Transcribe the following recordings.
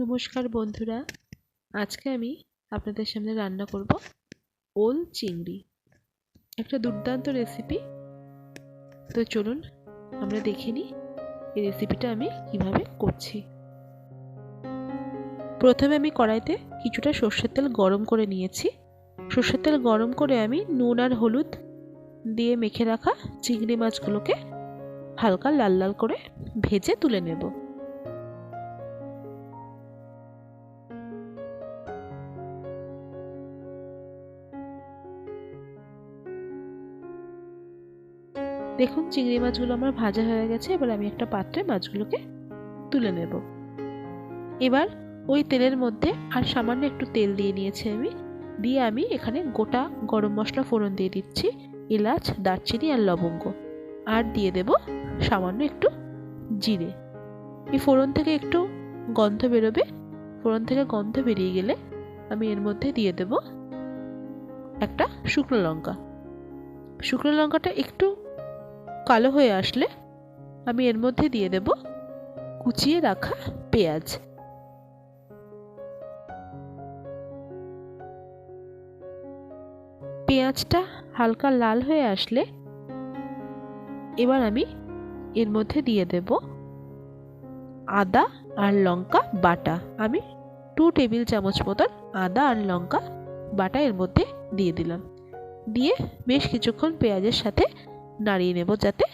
নমস্কার বন্ধুরা। আজকে আমি আপনাদের সামনে রান্না করব ওল চিংড়ি। একটা দুর্দান্ত রেসিপি তো চলুন আমরা দেখে নিই এই রেসিপিটা আমি কীভাবে করছি। প্রথমে আমি কড়াইতে কিছুটা সর্ষের তেল গরম করে নিয়েছি। সর্ষের তেল গরম করে আমি নুন আর হলুদ দিয়ে মেখে রাখা চিংড়ি মাছগুলোকে হালকা লাল লাল করে ভেজে তুলে নেব। দেখুন, চিংড়ি মাছগুলো আমার ভাজা হয়ে গেছে, এবার আমি একটা পাত্রে মাছগুলোকে তুলে নেব। এবার ওই তেলের মধ্যে আর সামান্য একটু তেল দিয়ে নিয়েছি আমি। দিয়ে আমি এখানে গোটা গরম মশলা ফোড়ন দিয়ে দিচ্ছি, এলাচ, দারচিনি আর লবঙ্গ। আর দিয়ে দেব সামান্য একটু জিরে। এই ফোড়ন থেকে একটু গন্ধ বেরোবে। ফোড়ন থেকে গন্ধ বেরিয়ে গেলে আমি এর মধ্যে দিয়ে দেব একটা শুকনো লঙ্কা। শুকনো লঙ্কাটা একটু কালো হয়ে আসলে আমি এর মধ্যে দিয়ে দেব কুচিয়ে রাখা পেঁয়াজ। পেঁয়াজটা হালকা লাল হয়ে আসলে এবার আমি এর মধ্যে দিয়ে দেব আদা আর লঙ্কা বাটা। আমি টু টেবিল চামচ মতন আদা আর লঙ্কা বাটা এর মধ্যে দিয়ে দিলাম। দিয়ে বেশ কিছুক্ষণ পেঁয়াজের সাথে নাড়িয়ে নেব যাতে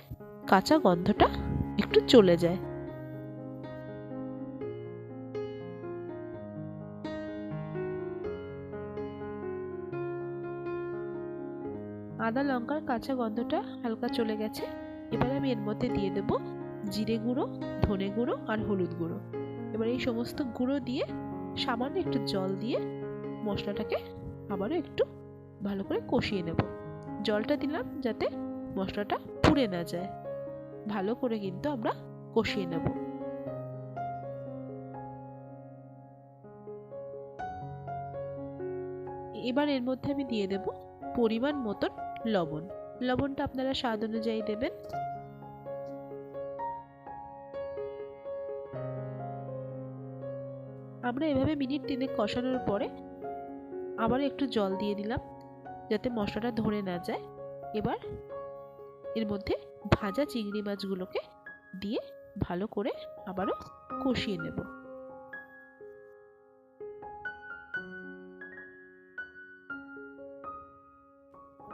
কাঁচা গন্ধটা একটু চলে যায়। আদা লঙ্কার কাঁচা গন্ধটা হালকা চলে গেছে। এবার আমি এর মধ্যে দিয়ে দেব জিরে গুঁড়ো, ধনে গুঁড়ো আর হলুদ গুঁড়ো। এবার এই সমস্ত গুঁড়ো দিয়ে সামান্য একটু জল দিয়ে মশলাটাকে আবারও একটু ভালো করে কষিয়ে নেব। জলটা দিলাম যাতে মশলাটা পুড়ে না যায়। ভালো করে কিন্তু আমরা কষিয়ে নেব। এবার এর মধ্যে আমি দিয়ে দেব পরিমাণ মতন লবণ। লবণটা আপনারা স্বাদ অনুযায়ী দেবেন। আমরা এভাবে মিনিট তিনেক কষানোর পরে আবার একটু জল দিয়ে দিলাম যাতে মশলাটা ধরে না যায়। এবার এর মধ্যে ভাজা চিংড়ি মাছগুলোকে দিয়ে ভালো করে আবারও কষিয়ে নেব।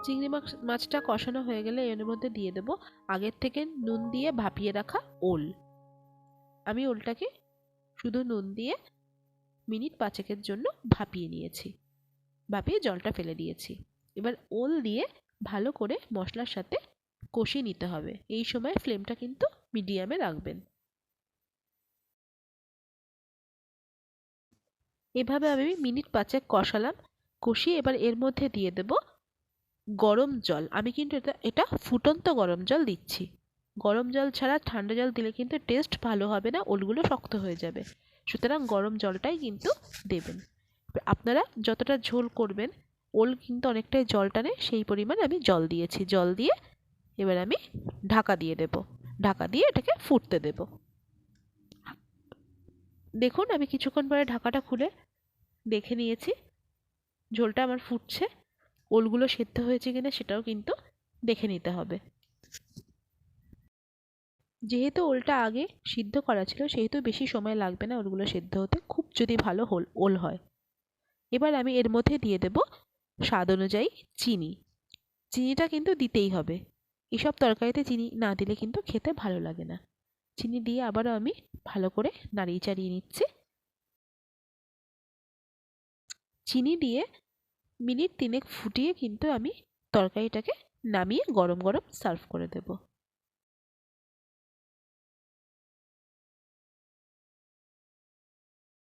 চিংড়ি মাছ, মাছটা কষানো হয়ে গেলে এর মধ্যে দিয়ে দেব আগের থেকে নুন দিয়ে ভাপিয়ে রাখা ওল। আমি ওলটাকে শুধু নুন দিয়ে মিনিট পাঁচেকের জন্য ভাপিয়ে নিয়েছি। ভাপিয়ে জলটা ফেলে দিয়েছি। এবার ওল দিয়ে ভালো করে মশলার সাথে কষিয়ে নিতে হবে। এই সময় ফ্লেমটা কিন্তু মিডিয়ামে রাখবেন। এভাবে আমি মিনিট পাঁচেক কষালাম। কষিয়ে এবার এর মধ্যে দিয়ে দেব গরম জল। আমি কিন্তু এটা এটা ফুটন্ত গরম জল দিচ্ছি। গরম জল ছাড়া ঠান্ডা জল দিলে কিন্তু টেস্ট ভালো হবে না, ওলগুলো শক্ত হয়ে যাবে। সুতরাং গরম জলটাই কিন্তু দেবেন। আপনারা যতটা ঝোল করবেন, ওল কিন্তু অনেকটাই জল টানে, সেই পরিমাণ আমি জল দিয়েছি। জল দিয়ে এবার আমি ঢাকা দিয়ে দেব। ঢাকা দিয়ে এটাকে ফুটতে দেব। দেখুন, আমি কিছুক্ষণ পরে ঢাকাটা খুলে দেখে নিয়েছি। ঝোলটা আমার ফুটছে। ওলগুলো সেদ্ধ হয়েছে কিনা সেটাও কিন্তু দেখে নিতে হবে। যেহেতু ওলটা আগে সিদ্ধ করা ছিল, সেহেতু বেশি সময় লাগবে না ওলগুলো সেদ্ধ হতে। খুব যদি ভালো হোল, ওল হয়। এবার আমি এর মধ্যে দিয়ে দেব স্বাদ অনুযায়ী চিনি। চিনিটা কিন্তু দিতেই হবে। এসব তরকারিতে চিনি না দিলে কিন্তু খেতে ভালো লাগে না। চিনি দিয়ে আবারও আমি ভালো করে নাড়িয়ে চাড়িয়ে নিচ্ছি। চিনি দিয়ে মিনিট তিনেক ফুটিয়ে কিন্তু আমি তরকারিটাকে নামিয়ে গরম গরম সার্ভ করে দেবো।